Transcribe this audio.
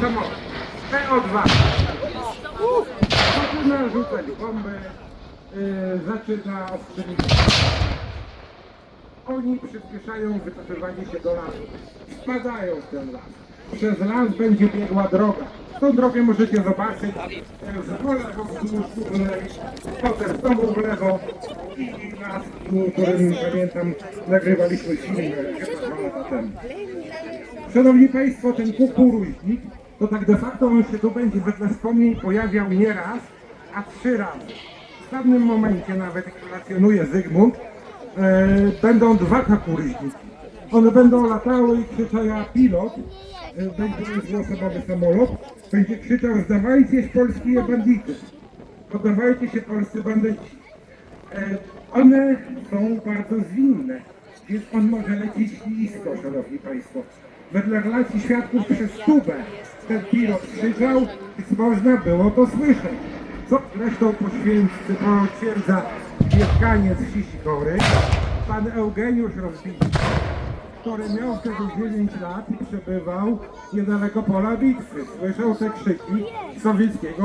Samochód. PO2. Zaczyna rzucać bomby, yy, zaczyna ostrzeliwać. Oni przyspieszają wycofywanie się do lasu. Spadają w ten las. Przez las będzie biegła droga. Tą drogę możecie zobaczyć e, z po lewo wzdłuż tunel, potem znowu w lewo i las, w którym pamiętam nagrywaliśmy film e, chyba dwa lata temu. Szanowni Państwo, ten kukuruźnik, to tak de facto on się tu będzie wedle wspomnień pojawiał nie raz, a trzy razy. W pewnym momencie nawet, jak relacjonuje Zygmunt, e, będą dwa kukuruźniki. One będą latały i krzyczał ja pilot, e, będzie dwuosobowy samolot, będzie krzyczał zdawajcie się polskie bandyty, poddawajcie się polscy bandyci. E, One są bardzo zwinne, więc on może lecieć nisko, szanowni państwo. Wedle relacji świadków przez tubę ten pilot krzyczał, więc można było to słyszeć. Co zresztą poświęcy potwierdza mieszkaniec wsi Sikory, pan Eugeniusz Rozbicki, który miał wtedy 9 lat i przebywał niedaleko pola bitwy. Słyszał te krzyki sowieckiego